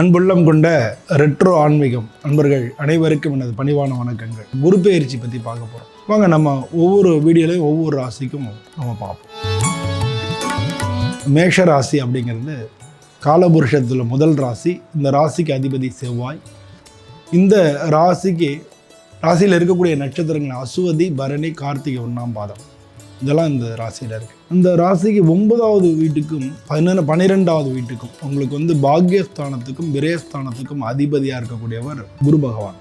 அன்புள்ளம் கொண்ட ரெட்ரோ ஆன்மீகம் அன்பர்கள் அனைவருக்கும் எனது பணிவான வணக்கங்கள். குரு பயிற்சி பற்றி பார்க்க போகிறோம் வாங்க நம்ம ஒவ்வொரு வீடியோலையும் ஒவ்வொரு ராசிக்கும் நம்ம பார்ப்போம். மேஷ ராசி அப்படிங்கிறது காலபுருஷத்தில் முதல் ராசி. இந்த ராசிக்கு அதிபதி செவ்வாய். இந்த ராசிக்கு ராசியில் இருக்கக்கூடிய நட்சத்திரங்கள் அசுவதி பரணி கார்த்திகை ஒன்றாம் பாதம். இதெல்லாம் இந்த ராசியில் இருக்குது இந்த ராசிக்கு ஒன்பதாவது வீட்டுக்கும் பதினொன்று பன்னிரெண்டாவது வீட்டுக்கும் உங்களுக்கு வந்து பாக்யஸ்தானத்துக்கும் விரயஸ்தானத்துக்கும் அதிபதியாக இருக்கக்கூடியவர் குரு பகவான்.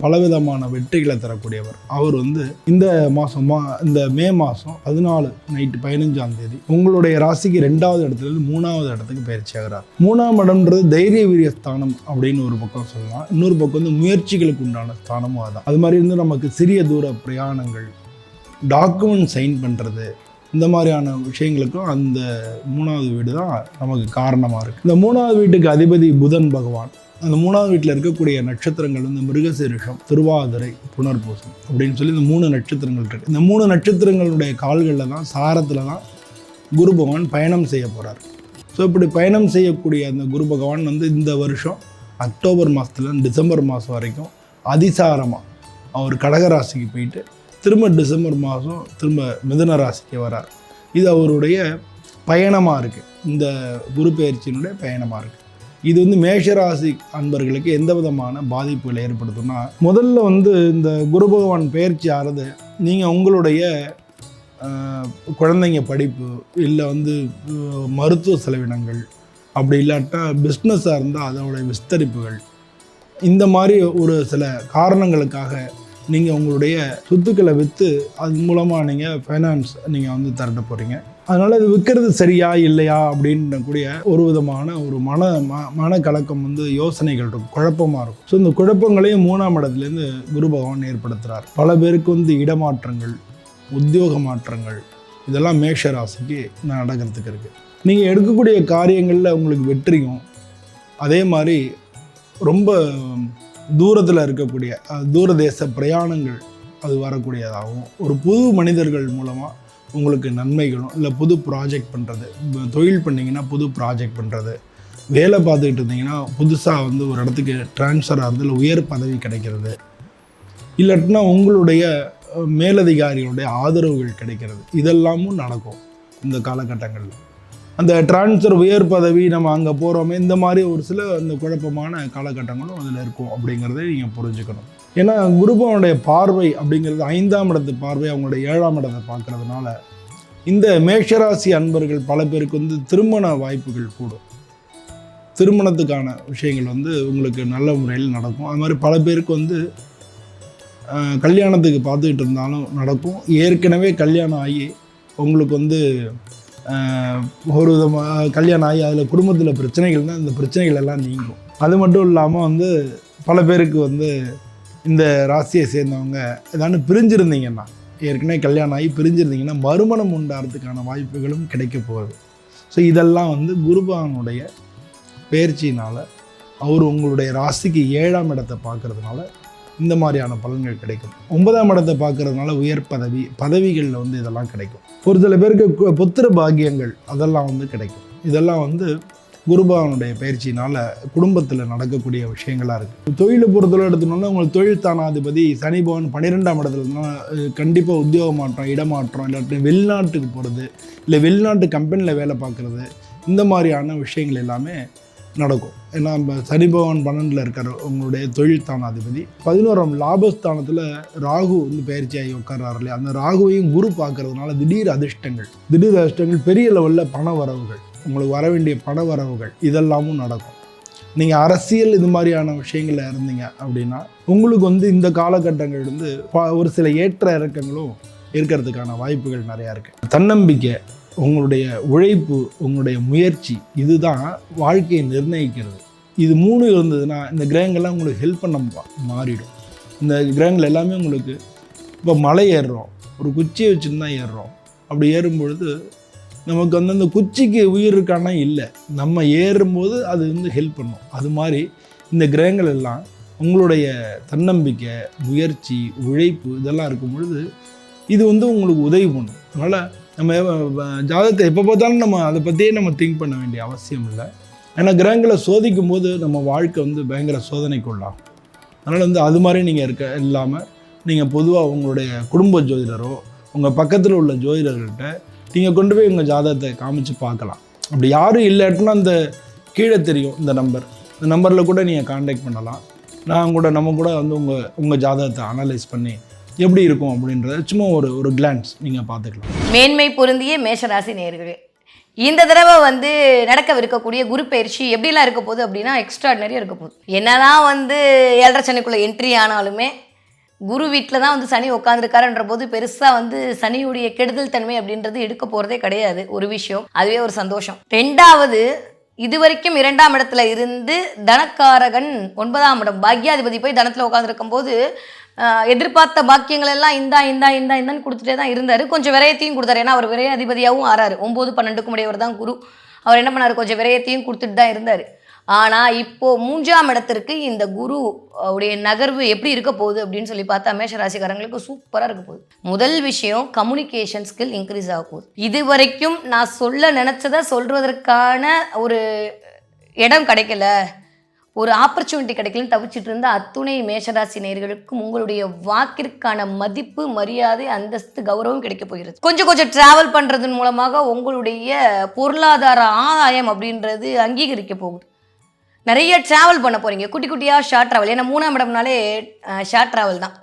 பலவிதமான வெற்றிகளை தரக்கூடியவர். அவர் வந்து இந்த மாதம் மா இந்த மே மாதம் பதினாலு நைட்டு பதினஞ்சாம் தேதி உங்களுடைய ராசிக்கு ரெண்டாவது இடத்துல இருந்து மூணாவது இடத்துக்கு பயிற்சி ஆகிறார். மூணாம் இடம்ன்றது தைரிய வீரிய ஸ்தானம் அப்படின்னு ஒரு பக்கம் சொல்லலாம். இன்னொரு பக்கம் வந்து முயற்சிகளுக்கு உண்டான ஸ்தானமும் அதான். அது மாதிரி இருந்து நமக்கு சிறிய தூர பிரயாணங்கள் டாக்குமெண்ட் சைன் பண்ணுறது இந்த மாதிரியான விஷயங்களுக்கும் அந்த மூணாவது வீடு தான் நமக்கு காரணமாக இருக்குது இந்த மூணாவது வீட்டுக்கு அதிபதி புதன் பகவான் அந்த மூணாவது வீட்டில் இருக்கக்கூடிய நட்சத்திரங்கள் வந்து மிருகசீரிஷம் திருவாதிரை புனர்பூசம் அப்படின்னு சொல்லி இந்த மூணு நட்சத்திரங்கள் இருக்குது இந்த மூணு நட்சத்திரங்களுடைய கால்களில் தான் சாரத்தில் தான் குரு பகவான் பயணம் செய்ய போகிறார் ஸோ இப்படி பயணம் செய்யக்கூடிய அந்த குரு பகவான் வந்து இந்த வருஷம் அக்டோபர் மாதத்துலேருந்து டிசம்பர் மாதம் வரைக்கும் அதிசாரமாக அவர் கடகராசிக்கு போயிட்டு திரும்ப டிசம்பர் மாதம் திரும்ப மிதன ராசிக்கு வரார். இது அவருடைய பயணமாக இருக்குது இந்த குரு பயிற்சியினுடைய பயணமாக இருக்குது இது வந்து மேஷராசி அன்பர்களுக்கு எந்த விதமான பாதிப்புகளை ஏற்படுத்தும்னா முதல்ல வந்து இந்த குரு பகவான் பயிற்சி ஆகிறது நீங்கள் உங்களுடைய குழந்தைங்க படிப்பு இல்லை வந்து மருத்துவ செலவினங்கள் அப்படி இல்லாட்டா பிஸ்னஸாக இருந்தால் அதோடைய விஸ்தரிப்புகள் இந்த மாதிரி ஒரு சில காரணங்களுக்காக நீங்கள் உங்களுடைய சொத்துக்களை விற்று அது மூலமாக நீங்கள் ஃபைனான்ஸ் நீங்கள் வந்து திரட்ட போகிறீங்க அதனால் இது விற்கிறது சரியா இல்லையா அப்படின்ற கூடிய ஒரு விதமான ஒரு மன ம மனக்கலக்கம் வந்து யோசனைகள் இருக்கும் குழப்பமாக இருக்கும். ஸோ இந்த குழப்பங்களையும் மூணாம் இடத்துலேருந்து குரு பகவான் ஏற்படுத்துகிறார் பல பேருக்கு வந்து இடமாற்றங்கள் உத்தியோக மாற்றங்கள் இதெல்லாம் மேஷ ராசிக்கு நடக்கிறதுக்கு இருக்குது நீங்கள் எடுக்கக்கூடிய காரியங்களில் உங்களுக்கு வெற்றியும் அதே மாதிரி ரொம்ப தூரத்தில் இருக்கக்கூடிய தூரதேச பிரயாணங்கள் அது வரக்கூடியதாகவும் ஒரு புது மனிதர்கள் மூலமாக உங்களுக்கு நன்மைகளும் இல்லை புது ப்ராஜெக்ட் பண்ணுறது தொழில் பண்ணிங்கன்னா புது ப்ராஜெக்ட் பண்ணுறது வேலை பார்த்துக்கிட்டு இருந்தீங்கன்னா புதுசாக வந்து ஒரு இடத்துக்கு ட்ரான்ஸ்ஃபர் ஆகிறது இல்லை உயர் பதவி கிடைக்கிறது இல்லாட்டினா உங்களுடைய மேலதிகாரிகளுடைய ஆதரவுகள் கிடைக்கிறது இதெல்லாமும் நடக்கும் இந்த காலகட்டங்களில். அந்த டிரான்ஸ்ஃபர் உயர் பதவி நம்ம அங்கே போகிறோமே இந்த மாதிரி ஒரு சில அந்த குழப்பமான காலகட்டங்களும் அதில் இருக்கும் அப்படிங்கிறத நீங்கள் புரிஞ்சுக்கணும். ஏன்னா குருபவனுடைய பார்வை அப்படிங்கிறது ஐந்தாம் இடத்து பார்வை அவங்களுடைய ஏழாம் இடத்தை பார்க்கறதுனால இந்த மேஷராசி அன்பர்கள் பல பேருக்கு வந்து திருமண வாய்ப்புகள் கூடும். திருமணத்துக்கான விஷயங்கள் வந்து உங்களுக்கு நல்ல முறையில் நடக்கும். அது மாதிரி பல பேருக்கு வந்து கல்யாணத்துக்கு பார்த்துக்கிட்டு இருந்தாலும் நடக்கும். ஏற்கனவே கல்யாணம் ஆகி உங்களுக்கு வந்து ஒரு விதமாக கல்யாணம் ஆகி அதில் குடும்பத்தில் பிரச்சனைகள் தான் இந்த பிரச்சனைகள் எல்லாம் நீங்கும். அது மட்டும் இல்லாமல் வந்து பல பேருக்கு வந்து இந்த ராசியை சேர்ந்தவங்க ஏதானு பிரிஞ்சிருந்தீங்கன்னா ஏற்கனவே கல்யாணம் ஆகி பிரிஞ்சிருந்தீங்கன்னா மறுமணம் உண்டாகிறதுக்கான வாய்ப்புகளும் கிடைக்க போகுது. ஸோ இதெல்லாம் வந்து குருபானுடைய பயிற்சியினால் அவர் உங்களுடைய ராசிக்கு ஏழாம் இடத்தை பார்க்கறதுனால இந்த மாதிரியான பலன்கள் கிடைக்கும். ஒன்பதாம் இடத்தை பார்க்கறதுனால உயர் பதவி பதவிகளில் வந்து இதெல்லாம் கிடைக்கும். ஒரு சில பேருக்கு பொத்திர புத்திர பாக்கியங்கள் அதெல்லாம் வந்து கிடைக்கும். இதெல்லாம் வந்து குருபாவனுடைய பயிற்சினால் குடும்பத்தில் நடக்கக்கூடிய விஷயங்களாக இருக்குது தொழிலை பொறுத்தவரை எடுத்துனோம்னா உங்கள் தொழில் தானாதிபதி சனிபவன் பன்னிரெண்டாம் இடத்துல கண்டிப்பாக உத்தியோக மாற்றம் இடமாற்றம் இல்லாட்டி வெளிநாட்டுக்கு போகிறது இல்லை வெளிநாட்டு கம்பெனியில் வேலை பார்க்குறது இந்த மாதிரியான விஷயங்கள் எல்லாமே நடக்கும். ஏன்னா நம்ம சனி பகவான் பன்னெண்டில் இருக்கிற உங்களுடைய தொழில் தானாதிபதி. பதினோராம் லாபஸ்தானத்தில் ராகு வந்து பயிற்சியாகி உட்கார்றாரு இல்லையா? அந்த ராகுவையும் குரு பார்க்கறதுனால திடீர் அதிர்ஷ்டங்கள். திடீர் அதிர்ஷ்டங்கள் பெரிய லெவலில் பண வரவுகள். உங்களுக்கு வர வேண்டிய பண வரவுகள் இதெல்லாமும் நடக்கும். நீங்கள் அரசியல் இது மாதிரியான விஷயங்களில் இருந்தீங்க அப்படின்னா உங்களுக்கு வந்து இந்த காலகட்டங்கள் வந்து ப- ஒரு சில ஏற்ற இறக்கங்களும் இருக்கிறதுக்கான வாய்ப்புகள் நிறையா இருக்குது தன்னம்பிக்கை உங்களுடைய உழைப்பு உங்களுடைய முயற்சி இதுதான் வாழ்க்கையை நிர்ணயிக்கிறது. இது மூணு இருந்ததுன்னா இந்த கிரகங்கள்லாம் உங்களுக்கு ஹெல்ப் பண்ண மாறிடும். இந்த கிரகங்கள் எல்லாமே உங்களுக்கு இப்போ மலை ஏறுறோம். ஒரு குச்சியை வச்சுன்னு தான் ஏறுறோம். அப்படி ஏறும்பொழுது நமக்கு வந்து அந்த குச்சிக்கு உயிர் இருக்கானா? இல்லை. நம்ம ஏறும்போது அது வந்து ஹெல்ப் பண்ணும். அது மாதிரி இந்த கிரகங்கள் எல்லாம் உங்களுடைய தன்னம்பிக்கை முயற்சி உழைப்பு இதெல்லாம் இருக்கும் பொழுது இது வந்து உங்களுக்கு உதவி பண்ணும். அதனால் நம்ம ஜாதகத்தை எப்போ பார்த்தாலும் நம்ம அதை பற்றியே நம்ம திங்க் பண்ண வேண்டிய அவசியம் இல்லை. ஏன்னா கிரகங்களை சோதிக்கும் போது நம்ம வாழ்க்கை வந்து பயங்கர சோதனைக்குள்ளாகும். அதனால் வந்து அது மாதிரி நீங்கள் இருக்க இல்லாமல் நீங்கள் பொதுவாக உங்களுடைய குடும்ப ஜோதிடரோ உங்கள் பக்கத்தில் உள்ள ஜோதிடர்கள்ட்ட நீங்கள் கொண்டு போய் உங்கள் ஜாதகத்தை காமிச்சு பார்க்கலாம். அப்படி யாரும் இல்லாட்டினா அந்த கீழே தெரியும் இந்த நம்பர் இந்த நம்பரில் கூட நீங்கள் காண்டாக்ட் பண்ணலாம். நான் கூட நம்ம கூட வந்து உங்கள் உங்கள் ஜாதகத்தை அனலைஸ் பண்ணி எப்படி இருக்கும் அப்படின்றத சும்மா ஒரு ஒரு கிளான்ஸ் நீங்கள் பார்த்துக்கலாம். மேன்மை பொருந்திய மேஷராசி நேர்களே இந்த தடவை வந்து நடக்கவிருக்கக்கூடிய குரு பயிற்சி எப்படிலாம் இருக்க போகுது அப்படின்னா எக்ஸ்ட்ராடினரியாக இருக்க போகுது. என்னதான் வந்து ஏழரை சனிக்குள்ளே என்ட்ரி ஆனாலுமே குரு வீட்டில் தான் வந்து சனி உட்காந்துருக்காருன்ற போது பெருசாக வந்து சனியுடைய கெடுதல் தன்மை அப்படின்றது எடுக்க போகிறதே கிடையாது. ஒரு விஷயம் அதுவே ஒரு சந்தோஷம். ரெண்டாவது இதுவரைக்கும் இரண்டாம் இடத்துல இருந்து தனக்காரகன் ஒன்பதாம் இடம். பாக்யாதிபதி போய் தனத்தில் உட்காந்துருக்கும் போது எதிர்பார்த்த பாக்கியங்கள் எல்லாம் இந்தா இந்தா இந்தா இந்தான்னு கொடுத்துட்டே தான் இருந்தார். கொஞ்சம் விரயத்தையும் கொடுத்தாரு. ஏன்னா அவர் விரயாதிபதியாகவும் ஆறாரு. ஒம்பது பன்னெண்டுக்கும் உடையவர் தான் குரு. அவர் என்ன பண்ணாரு? கொஞ்சம் விரயத்தையும் கொடுத்துட்டு தான் இருந்தார். ஆனால் இப்போ மூன்றாம் இடத்திற்கு இந்த குரு உடைய நகர்வு எப்படி இருக்க போகுது அப்படின்னு சொல்லி பார்த்தா மேஷ ராசிக்காரங்களுக்கு சூப்பராக இருக்க போகுது. முதல் விஷயம் கம்யூனிகேஷன் ஸ்கில் இன்க்ரீஸ் ஆக போகுது. இது வரைக்கும் நான் சொல்ல நினச்சதை சொல்கிறதற்கான ஒரு இடம் கிடைக்கல. ஒரு ஆப்பர்ச்சுனிட்டி கிடைக்கலன்னு தவிச்சிட்டு இருந்த அத்துணை மேஷராசி நேயர்களுக்கும் உங்களுடைய வாக்கிற்கான மதிப்பு மரியாதை அந்தஸ்து கௌரவம் கிடைக்க போகிறது. கொஞ்சம் கொஞ்சம் டிராவல் பண்ணுறதன் மூலமாக உங்களுடைய பொருளாதார ஆதாயம் அப்படின்றது அங்கீகரிக்க போகுது. நிறைய ட்ராவல் பண்ண போகிறீங்க குட்டி குட்டியாக ஷார்ட் ட்ராவல் ஏன்னா மூணாம் இடம்னாலே ஷார்ட் ட்ராவல் தான்.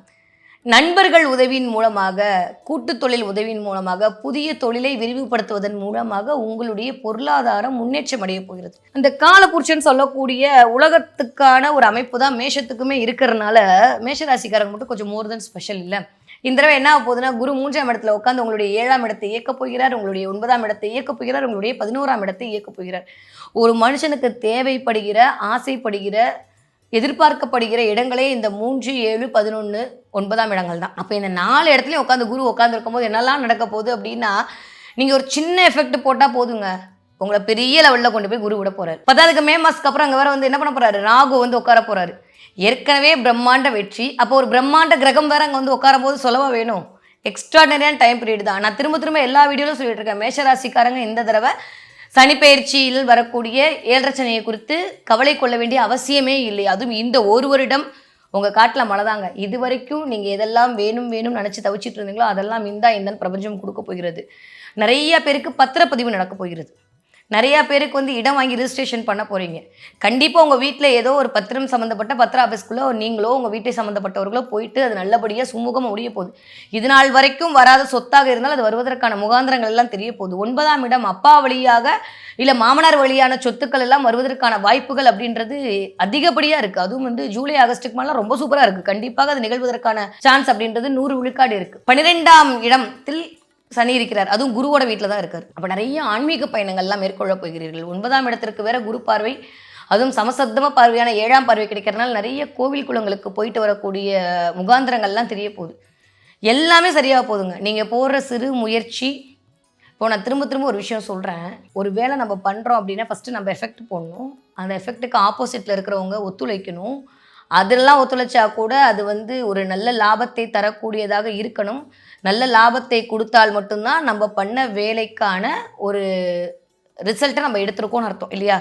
நண்பர்கள் உதவியின் மூலமாக கூட்டு தொழில் உதவியின் மூலமாக புதிய தொழிலை விரிவுபடுத்துவதன் மூலமாக உங்களுடைய பொருளாதாரம் முன்னேற்றம் அடைய போகிறது. அந்த காலபுருஷன் சொல்லக்கூடிய உலகத்துக்கான ஒரு அமைப்பு தான் மேஷத்துக்குமே இருக்கிறதுனால மேஷராசிக்காரங்க மட்டும் கொஞ்சம் மோர் தென் ஸ்பெஷல் இல்லை. இந்த தடவை என்ன ஆக போகுதுன்னா குரு மூன்றாம் இடத்துல உட்காந்து உங்களுடைய ஏழாம் இடத்தை இயக்கப் போகிறார் உங்களுடைய ஒன்பதாம் இடத்தை இயக்கப் போகிறார் உங்களுடைய பதினோராம் இடத்தை இயக்கப் போகிறார். ஒரு மனுஷனுக்கு தேவைப்படுகிற ஆசைப்படுகிற எதிர்பார்க்கப்படுகிற இடங்களே இந்த மூன்று ஏழு பதினொன்று ஒன்பதாம் இடங்கள் தான். அப்போ இந்த நாலு இடத்துலையும் உட்காந்து குரு உட்காந்துருக்கும் போது என்னெல்லாம் நடக்க போகுது அப்படின்னா நீங்கள் ஒரு சின்ன எஃபெக்ட் போட்டால் போதுங்க. உங்களை பெரிய லெவலில் கொண்டு போய் குரு விட போகிறார் பத்தாவதுக்கு மே மாதத்துக்கு அப்புறம் அங்கே வேறு வந்து என்ன பண்ண போகிறாரு ராகு வந்து உட்கார போகிறாரு ஏற்கனவே பிரம்மாண்ட வெற்றி. அப்போ ஒரு பிரம்மாண்ட கிரகம் வேற அங்கே வந்து உட்காரும் போது சொல்லவா வேணும்? எக்ஸ்ட்ராடனரியான டைம் பீரியட் தான். நான் திரும்ப திரும்ப எல்லா வீடியோலும் சொல்லிட்டு இருக்கேன். மேஷராசிக்காரங்க இந்த தடவை சனிப்பெயர்ச்சியில் வரக்கூடிய ஏழரச்சனையை குறித்து கவலை கொள்ள வேண்டிய அவசியமே இல்லை. அதுவும் இந்த ஒரு வருடம் உங்கள் காட்டில் மழைதாங்க இது வரைக்கும் நீங்கள் எதெல்லாம் வேணும் வேணும் நினச்சி தவிச்சிட்டு இருந்தீங்களோ அதெல்லாம் இந்தா இந்தன் பிரபஞ்சம் கொடுக்க போகிறது. நிறைய பேருக்கு பத்திரப்பதிவு நடக்க போகிறது. நிறையா பேருக்கு வந்து இடம் வாங்கி ரிஜிஸ்ட்ரேஷன் பண்ண போகிறீங்க கண்டிப்பாக உங்கள் வீட்டில் ஏதோ ஒரு பத்திரம் சம்மந்தப்பட்ட பத்திர ஆஃபீஸ்க்குள்ளே நீங்களோ உங்கள் வீட்டை சம்மந்தப்பட்டவர்களோ போயிட்டு அது நல்லபடியாக சுமூகமாக முடிய போகுது. இது நாள் வரைக்கும் வராத சொத்தாக இருந்தால் அது வருவதற்கான முகாந்திரங்கள் எல்லாம் தெரிய போகுது. ஒன்பதாம் இடம் அப்பா வழியாக இல்லை மாமனார் வழியான சொத்துக்கள் எல்லாம் வருவதற்கான வாய்ப்புகள் அப்படின்றது அதிகப்படியாக இருக்குது அதுவும் வந்து ஜூலை ஆகஸ்ட்டுக்கு மேலாம் ரொம்ப சூப்பராக இருக்குது கண்டிப்பாக அது நிகழ்வதற்கான சான்ஸ் அப்படின்றது நூறு விழுக்காடு இருக்குது பன்னிரெண்டாம் இடத்தில் சனி இருக்கிறார். அதுவும் குருவோட வீட்டில் தான் இருக்கார். அப்போ நிறைய ஆன்மீக பயணங்கள்லாம் மேற்கொள்ள போகிறீர்கள். ஒன்பதாம் இடத்திற்கு வேற குரு பார்வை. அதுவும் சமசப்தம பார்வையான ஏழாம் பார்வை கிடைக்கிறதுனால நிறைய கோவில் குளங்களுக்கு போயிட்டு வரக்கூடிய முகாந்திரங்கள்லாம் தெரிய போகுது. எல்லாமே சரியாக போகுதுங்க. நீங்கள் போடுற சிறு முயற்சி இப்போ நான் திரும்ப திரும்ப ஒரு விஷயம் சொல்கிறேன் ஒரு வேளை நம்ம பண்ணுறோம் அப்படின்னா ஃபஸ்ட்டு நம்ம எஃபெக்ட் போடணும். அந்த எஃபெக்ட்டுக்கு ஆப்போசிட்டில் இருக்கிறவங்க ஒத்துழைக்கணும். அதெல்லாம் ஒத்துழைச்சா கூட அது வந்து ஒரு நல்ல லாபத்தை தரக்கூடியதாக இருக்கணும். நல்ல லாபத்தை கொடுத்தால் மட்டும்தான் நம்ம பண்ண வேலைக்கான ஒரு ரிசல்ட்டை நம்ம எடுத்திருக்கோம்னு அர்த்தம் இல்லையா?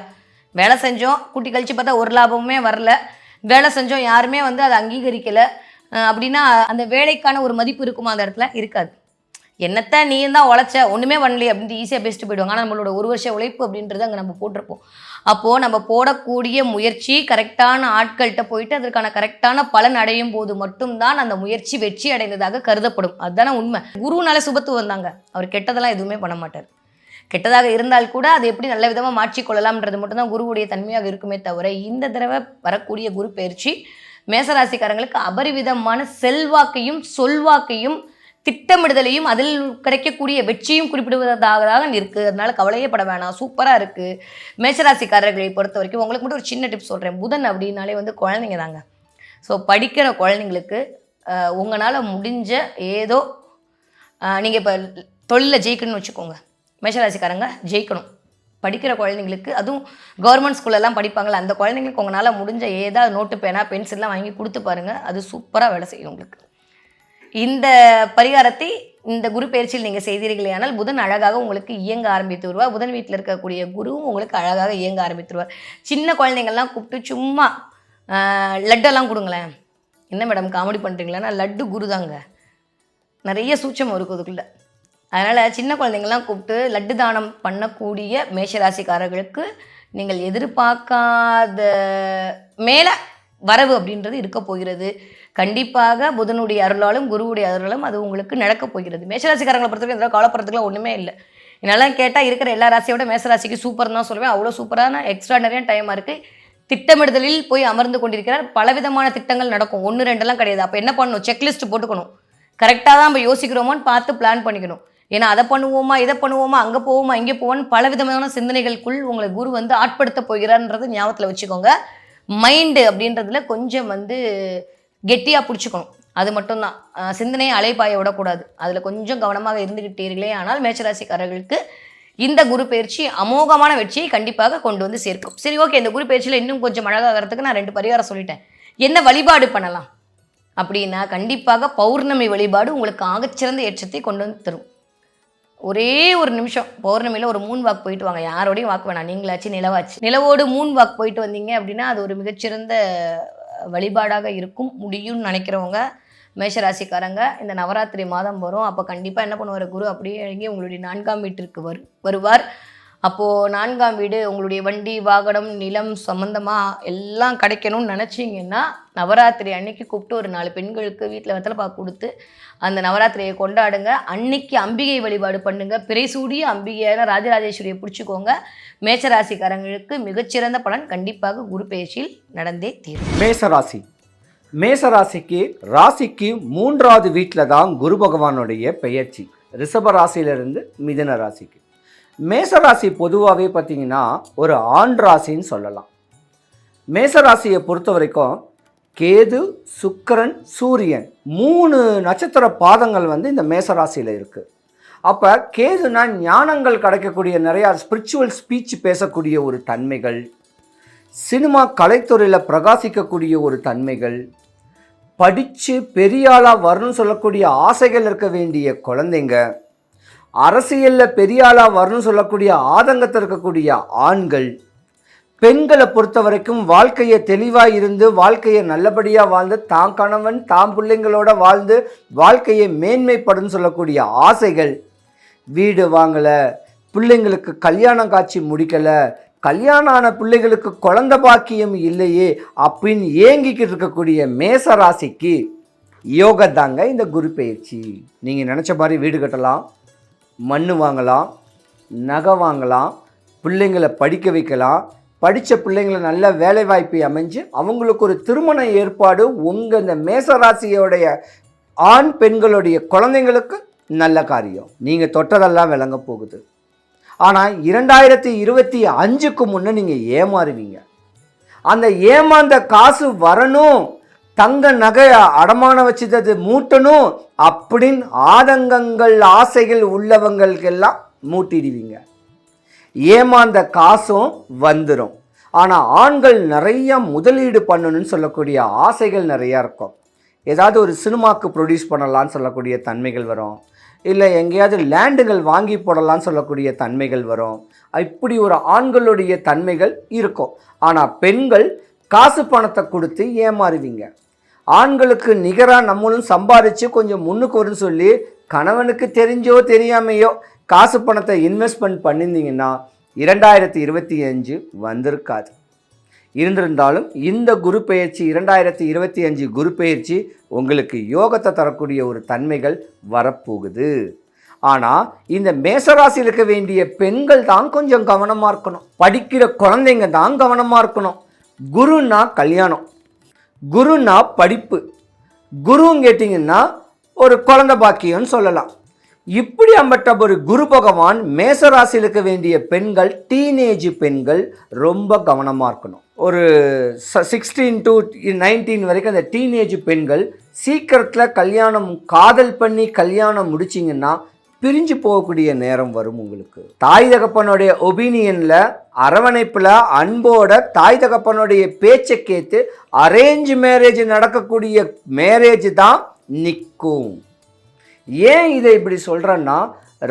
வேலை செஞ்சோம் கூட்டி கழிச்சு பார்த்தா ஒரு லாபமுமே வரல. வேலை செஞ்சோம் யாருமே வந்து அதை அங்கீகரிக்கலை. அப்படின்னா அந்த வேலைக்கான ஒரு மதிப்பு இருக்குமா அந்த இடத்துல? இருக்காது. என்னத்த நீ தான் உழைச்ச ஒன்றுமே பண்ணலையே அப்படின்ட்டு ஈஸியாக பேசிட்டு போயிடுவாங்க. ஆனால் நம்மளோட ஒரு வருஷ உழைப்பு அப்படின்றது அங்கே நம்ம போட்டிருப்போம். அப்போது நம்ம போடக்கூடிய முயற்சி கரெக்டான ஆட்கள்கிட்ட போயிட்டு அதற்கான கரெக்டான பலன் அடையும் போது மட்டும்தான் அந்த முயற்சி வெற்றி அடைந்ததாக கருதப்படும். அதுதானே உண்மை. குருனால சுபத்து வந்தாங்க அவர் கெட்டதெல்லாம் எதுவுமே பண்ண மாட்டார். கெட்டதாக இருந்தால் கூட அதை எப்படி நல்ல விதமாக மாற்றிக்கொள்ளலாம்ன்றது மட்டும்தான் குருவுடைய தன்மையாக இருக்குமே தவிர இந்த தடவை வரக்கூடிய குரு பயிற்சி மேசராசிக்காரங்களுக்கு அபரிவிதமான செல்வாக்கையும் சொல்வாக்கையும் திட்டமிடுதலையும் அதில் கிடைக்கக்கூடிய வெற்றியும் குறிப்பிடுவதாக தான் இருக்குது அதனால கவலையே பட வேணாம் சூப்பராக இருக்குது மேஷராசிக்காரர்களை பொறுத்த வரைக்கும் உங்களுக்கு மட்டும் ஒரு சின்ன டிப்ஸ் சொல்கிறேன் புதன் அப்படின்னாலே வந்து குழந்தைங்க தாங்க. ஸோ படிக்கிற குழந்தைங்களுக்கு உங்களால் முடிஞ்ச ஏதோ நீங்கள் இப்போ தொழிலில் ஜெயிக்கணும்னு வச்சுக்கோங்க. மேஷராசிக்காரங்க ஜெயிக்கணும். படிக்கிற குழந்தைங்களுக்கு அதுவும் கவர்மெண்ட் ஸ்கூல்லலாம் படிப்பாங்களே அந்த குழந்தைங்களுக்கு உங்களால் முடிஞ்ச ஏதாவது நோட்டு பேனா பென்சில்லாம் வாங்கி கொடுத்து பாருங்கள் அது சூப்பராக வேலை செய்யும் உங்களுக்கு. இந்த பரிகாரத்தை இந்த குரு பயிற்சியில் நீங்கள் செய்தீர்களே ஆனால் புதன் அழகாக உங்களுக்கு இயங்க ஆரம்பித்து வருவார். புதன் வீட்டில் இருக்கக்கூடிய குருவும் உங்களுக்கு அழகாக இயங்க ஆரம்பித்துருவார் சின்ன குழந்தைங்கள்லாம் கூப்பிட்டு சும்மா லட்டெல்லாம் கொடுங்களேன். என்ன மேடம் காமெடி பண்ணுறீங்களா லட்டு குரு தாங்க. நிறைய சூட்சம் இருக்கும் அதுக்குள்ள. அதனால் சின்ன குழந்தைங்கள்லாம் கூப்பிட்டு லட்டு தானம் பண்ணக்கூடிய மேஷராசிக்காரர்களுக்கு நீங்கள் எதிர்பார்க்காத மேலே வரவு அப்படின்றது இருக்க போகிறது. கண்டிப்பாக புதனுடைய அருளாலும் குருவுடைய அருளாலும் அது உங்களுக்கு நடக்க போகிறது. மேஷராசிக்காரங்களை பொறுத்தவரைக்கும் இதெல்லாம் கவலைப்படுறதுக்குலாம் ஒன்றுமே இல்லை. என்னெல்லாம் கேட்டால் இருக்கிற எல்லா ராசியோட மேசராசிக்கு சூப்பர் தான் சொல்லுவேன். அவ்வளோ சூப்பரான எக்ஸ்ட்ராடனரியான டைமாக இருக்குது திட்டமிடுதலில் போய் அமர்ந்து கொண்டிருக்கிறார். பலவிதமான திட்டங்கள் நடக்கும். ஒன்று ரெண்டெல்லாம் கிடையாது. அப்போ என்ன பண்ணணும்? செக்லிஸ்ட் போட்டுக்கணும். கரெக்டாக தான் நம்ம யோசிக்கிறோமான்னு பார்த்து பிளான் பண்ணிக்கணும். ஏன்னா அதை பண்ணுவோமா இதை பண்ணுவோமா அங்கே போவோமா இங்கே போவோன்னு பல விதமான சிந்தனைகளுக்குள் உங்களை குரு வந்து ஆட்படுத்த போகிறார்ன்றது ஞாபகத்தில் வச்சுக்கோங்க. மைண்டு அப்படின்றதுல கொஞ்சம் வந்து கெட்டியாக பிடிச்சிக்கணும். அது மட்டும்தான். சிந்தனையை அலைப்பாய விடக்கூடாது. அதில் கொஞ்சம் கவனமாக இருந்துக்கிட்டீர்களே ஆனால் மேச்சராசிக்காரர்களுக்கு இந்த குரு பயிற்சி அமோகமான வெற்றியை கண்டிப்பாக கொண்டு வந்து சேர்க்கும். சரி ஓகே இந்த குரு பயிற்சியில் இன்னும் கொஞ்சம் அழகாகிறதுக்கு நான் ரெண்டு பரிகாரம் சொல்லிட்டேன். என்ன வழிபாடு பண்ணலாம்? அப்படின்னா கண்டிப்பாக பௌர்ணமி வழிபாடு உங்களுக்கு ஆகச்சிறந்த ஏற்றத்தை கொண்டு வந்து தரும். ஒரே ஒரு நிமிஷம். பௌர்ணமியில் ஒரு மூன் வாக் போயிட்டு வாங்க. யாரோடையும் வாக்கு வேணாம். நீங்களாச்சு நிலவாச்சு. நிலவோடு மூன் வாக்கு போயிட்டு வந்தீங்க அப்படின்னா அது ஒரு மிகச்சிறந்த வழிபாடாக இருக்கும் முடியும்னு நினைக்கிறவங்க மேஷராசிக்காரங்க இந்த நவராத்திரி மாதம் வரும். அப்போ கண்டிப்பாக என்ன பண்ணுவார்? குரு அப்படியே இறங்கி உங்களுடைய நான்காம் வீட்டிற்கு வரு வருவார். அப்போது நான்காம் வீடு உங்களுடைய வண்டி வாகனம் நிலம் சம்மந்தமாக எல்லாம் கிடைக்கணும்னு நினச்சிங்கன்னா நவராத்திரி அன்னைக்கு கூப்பிட்டு ஒரு நாலு பெண்களுக்கு வீட்டில் வெத்தலைப்பா கொடுத்து அந்த நவராத்திரியை கொண்டாடுங்க. அன்னைக்கு அம்பிகை வழிபாடு பண்ணுங்க. பிறைசூடிய அம்பிகையான ராஜராஜேஸ்வரியை பிடிச்சிக்கோங்க. மேசராசிக்காரங்களுக்கு மிகச்சிறந்த பலன் கண்டிப்பாக குரு பயிற்சியில் நடந்தே தீரும். மேசராசி. மேசராசிக்கு ராசிக்கு மூன்றாவது வீட்டில் தான் குரு பகவானுடைய பெயர்ச்சி. ரிஷப ராசியிலிருந்து மிதன ராசிக்கு. மேசராசி பொதுவாகவே பார்த்தீங்கன்னா ஒரு ஆண் ராசின்னு சொல்லலாம். மேசராசியை பொறுத்த வரைக்கும் கேது சுக்கிரன் சூரியன் மூணு நட்சத்திர பாதங்கள் வந்து இந்த மேசராசியில் இருக்குது அப்போ கேதுனா ஞானங்கள் கிடைக்கக்கூடிய நிறையா ஸ்பிரிச்சுவல் ஸ்பீச் பேசக்கூடிய ஒரு தன்மைகள். சினிமா கலைத்துறையில் பிரகாசிக்கக்கூடிய ஒரு தன்மைகள். படித்து பெரியாளாக வரணும்னு சொல்லக்கூடிய ஆசைகள் இருக்க வேண்டிய குழந்தைங்க. அரசியலில் பெரிய ஆளாக வரணும்னு சொல்லக்கூடிய ஆதங்கத்தில் இருக்கக்கூடிய ஆண்கள் பெண்களை பொறுத்த வரைக்கும் வாழ்க்கையை தெளிவாக இருந்து வாழ்க்கையை நல்லபடியாக வாழ்ந்து தான் கணவன் தாம் பிள்ளைங்களோட வாழ்ந்து வாழ்க்கையை மேன்மைப்படும் சொல்லக்கூடிய ஆசைகள். வீடு வாங்கலை பிள்ளைங்களுக்கு கல்யாணம் காட்சி முடிக்கலை கல்யாணம் ஆன பிள்ளைகளுக்கு குழந்த பாக்கியம் இல்லையே அப்படின்னு ஏங்கிக்கிட்டு இருக்கக்கூடிய மேச ராசிக்கு யோகா தாங்க இந்த குரு பயிற்சி. நீங்கள் நினச்ச மாதிரி வீடு கட்டலாம். மண் வாங்கலாம் நகை வாங்கலாம் பிள்ளைங்களை படிக்க வைக்கலாம். படித்த பிள்ளைங்களை நல்ல வேலைவாய்ப்பை அமைஞ்சு அவங்களுக்கு ஒரு திருமண ஏற்பாடு உங்கள் இந்த மேசராசியோடைய ஆண் பெண்களுடைய குழந்தைங்களுக்கு நல்ல காரியம். நீங்கள் தொட்டதெல்லாம் விளங்க போகுது. ஆனால் இரண்டாயிரத்தி இருபத்தி அஞ்சுக்கு முன்னே நீங்கள் ஏமாறுவீங்க. அந்த ஏமாந்த காசு வரணும். தங்க நகை அடமான வச்சது மூட்டணும் அப்படின்னு ஆதங்கங்கள் ஆசைகள் உள்ளவங்களுக்கெல்லாம் மூட்டிடுவீங்க. ஏமாந்த காசும் வந்துடும் ஆனால் ஆண்கள் நிறைய முதலீடு பண்ணணும்னு சொல்லக்கூடிய ஆசைகள் நிறையா இருக்கும். ஏதாவது ஒரு சினிமாக்கு ப்ரொடியூஸ் பண்ணலான்னு சொல்லக்கூடிய தன்மைகள் வரும். இல்லை எங்கேயாவது லேண்டுகள் வாங்கி போடலான்னு சொல்லக்கூடிய தன்மைகள் வரும். இப்படி ஒரு ஆண்களுடைய தன்மைகள் இருக்கும். ஆனால் பெண்கள் காசு பணத்தை கொடுத்து ஏமாறுவீங்க. ஆண்களுக்கு நிகராக நம்மளும் சம்பாதிச்சு கொஞ்சம் முன்னுக்கு வரும்னு சொல்லி கணவனுக்கு தெரிஞ்சோ தெரியாமையோ காசு பணத்தை இன்வெஸ்ட்மெண்ட் பண்ணியிருந்தீங்கன்னா இரண்டாயிரத்தி இருபத்தி அஞ்சு வந்திருக்காது. இருந்திருந்தாலும் இந்த குரு பயிற்சி இரண்டாயிரத்தி இருபத்தி அஞ்சு குரு பயிற்சி உங்களுக்கு யோகத்தை தரக்கூடிய ஒரு தன்மைகள் வரப்போகுது. ஆனால் இந்த மேசராசியில் இருக்க வேண்டிய பெண்கள் தான் கொஞ்சம் கவனமாக இருக்கணும். படிக்கிற குழந்தைங்க தான் கவனமாக இருக்கணும். குருன்னா கல்யாணம். குருனா படிப்பு. குருன்னு கேட்டிங்கன்னா ஒரு குழந்த பாக்கியம்னு சொல்லலாம். இப்படி அம்பட்ட ஒரு குரு பகவான் மேசராசியில் இருக்க வேண்டிய பெண்கள் டீனேஜ் பெண்கள் ரொம்ப கவனமாக இருக்கணும். ஒரு சிக்ஸ்டீன் டு நைன்டீன் வரைக்கும் அந்த டீனேஜ் பெண்கள் சீக்கிரத்தில் கல்யாணம் காதல் பண்ணி கல்யாணம் முடிச்சிங்கன்னா பிரிஞ்சு போகக்கூடிய நேரம் வரும் உங்களுக்கு. தாய் தகப்பனுடைய ஒபீனியனில் அரவணைப்பில் அன்போட தாய் தகப்பனுடைய பேச்சை கேட்டு அரேஞ்ச் மேரேஜ் நடக்கக்கூடிய மேரேஜ் தான் நிற்கும் ஏன் இதை இப்படி சொல்கிறேன்னா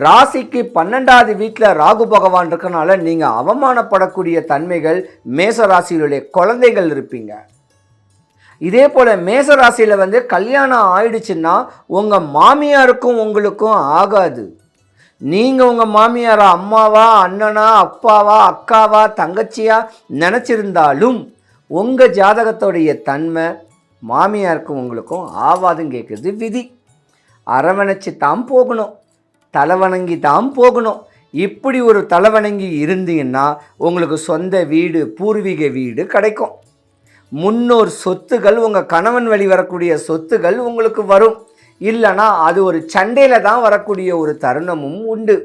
ராசிக்கு பன்னெண்டாவது வீட்டில் ராகு பகவான் இருக்கனால நீங்கள் அவமானப்படக்கூடிய தன்மைகள் மேச ராசியிலுடைய குழந்தைகள் இருப்பீங்க. இதே போல் மேச ராசியில் வந்து கல்யாணம் ஆயிடுச்சுன்னா உங்கள் மாமியாருக்கும் உங்களுக்கும் ஆகாது. நீங்கள் உங்கள் மாமியாரா அம்மாவா அண்ணனா அப்பாவா அக்காவா தங்கச்சியா நினச்சிருந்தாலும் உங்கள் ஜாதகத்தோடைய தன்மை மாமியாருக்கும் உங்களுக்கும் ஆவாதுன்னு கேட்குறது விதி. அரவணைச்சு தான் போகணும். தலைவணங்கி தான் போகணும். இப்படி ஒரு தலைவணங்கி இருந்தீங்கன்னா உங்களுக்கு சொந்த வீடு பூர்வீக வீடு கிடைக்கும். முன்னோர் சொத்துகள் உங்கள் கணவன் வழி வரக்கூடிய சொத்துகள் உங்களுக்கு வரும். இல்லைனா அது ஒரு சண்டையில் தான் வரக்கூடிய ஒரு தருணமும் உண்டு.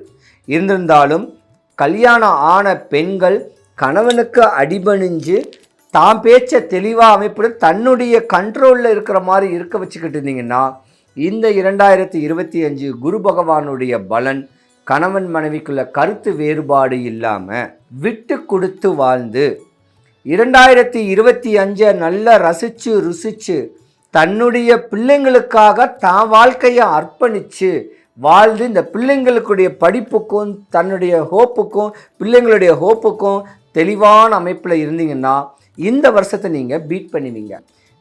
இருந்திருந்தாலும் கல்யாணம் ஆன பெண்கள் கணவனுக்கு அடிபணிஞ்சு தான் பேச்சை தெளிவாக அமைப்பிட தன்னுடைய கண்ட்ரோலில் இருக்கிற மாதிரி இருக்க வச்சுக்கிட்டு இருந்தீங்கன்னா இந்த இரண்டாயிரத்தி இருபத்தி அஞ்சு குரு பகவானுடைய பலன் கணவன் மனைவிக்குள்ள கருத்து வேறுபாடு இல்லாமல் விட்டு கொடுத்து வாழ்ந்து இரண்டாயிரத்தி இருபத்தி அஞ்சை நல்லா ரசித்து ருசித்து தன்னுடைய பிள்ளைங்களுக்காக தான் வாழ்க்கையை அர்ப்பணித்து வாழ்ந்து இந்த பிள்ளைங்களுக்குடைய படிப்புக்கும் தன்னுடைய ஹோப்புக்கும் பிள்ளைங்களுடைய ஹோப்புக்கும் தெளிவான அமைப்பில் இருந்தீங்கன்னா இந்த வருஷத்தை நீங்கள் பீட் பண்ணுவீங்க.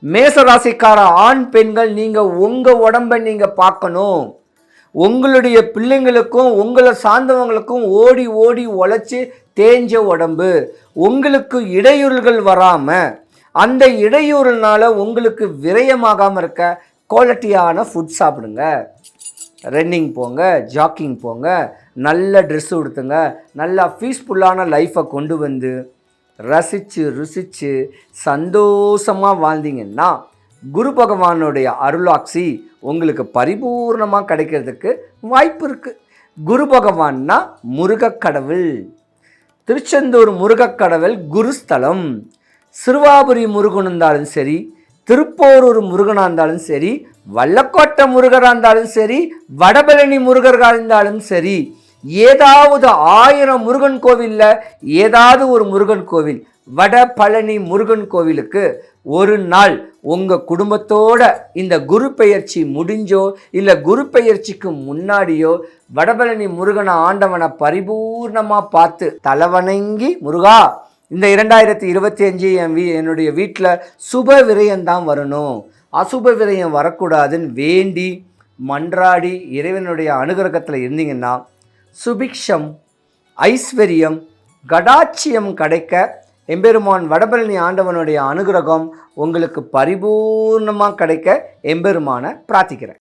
மேச ராசிக்கார ஆண் பெண்கள் நீங்கள் உங்கள் உடம்பை நீங்கள் பார்க்கணும். உங்களுடைய பிள்ளைங்களுக்கும் உங்களை சார்ந்தவங்களுக்கும் ஓடி ஓடி உழைச்சி தேஞ்ச உடம்பு உங்களுக்கு இடையூறுகள் வராமல் அந்த இடையூறுனால உங்களுக்கு விரயமாகாமல் இருக்க குவாலிட்டியான ஃபுட் சாப்பிடுங்க. ரன்னிங் போங்க ஜாக்கிங் போங்க நல்ல ட்ரெஸ் உடுத்துங்க நல்லா பீஸ்ஃபுல்லான லைஃப்பை கொண்டு வந்து ரசித்து ருசித்து சந்தோஷமாக வாழ்ந்தீங்கன்னா குரு பகவானுடைய அருளாட்சி உங்களுக்கு பரிபூர்ணமாக கிடைக்கிறதுக்கு வாய்ப்பு இருக்குது குரு பகவான்னா முருகக்கடவுள். திருச்செந்தூர் முருகக்கடவுள் குருஸ்தலம். சிறுவாபுரி முருகன் இருந்தாலும் சரி திருப்போரூர் முருகனாக இருந்தாலும் சரி வல்லக்கோட்டை முருகராக இருந்தாலும் சரி வடபழனி முருகர்களாக இருந்தாலும் சரி ஏதாவது ஆயிரம் முருகன் கோவிலில் ஏதாவது ஒரு முருகன் கோவில் வட பழனி முருகன் கோவிலுக்கு ஒரு நாள் உங்கள் குடும்பத்தோட இந்த குரு பெயர்ச்சி முடிஞ்சோ இல்லை குரு பெயர்ச்சிக்கு முன்னாடியோ வடபழனி முருகனை ஆண்டவனை பரிபூர்ணமாக பார்த்து தலைவணங்கி முருகா இந்த இரண்டாயிரத்தி இருபத்தி அஞ்சு என் வீ என்னுடைய வீட்டில் சுப விரயம்தான் வரணும். அசுப விரயம் வரக்கூடாதுன்னு வேண்டி மன்றாடி இறைவனுடைய அனுகிரகத்தில் இருந்தீங்கன்னா சுபிக்ஷம் ஐஸ்வர்யம் கடாட்சியம் கிடைக்க எம்பெருமான் வடபழனி ஆண்டவனுடைய அனுகிரகம் உங்களுக்கு பரிபூர்ணமாக கிடைக்க எம்பெருமானை பிரார்த்திக்கிறேன்.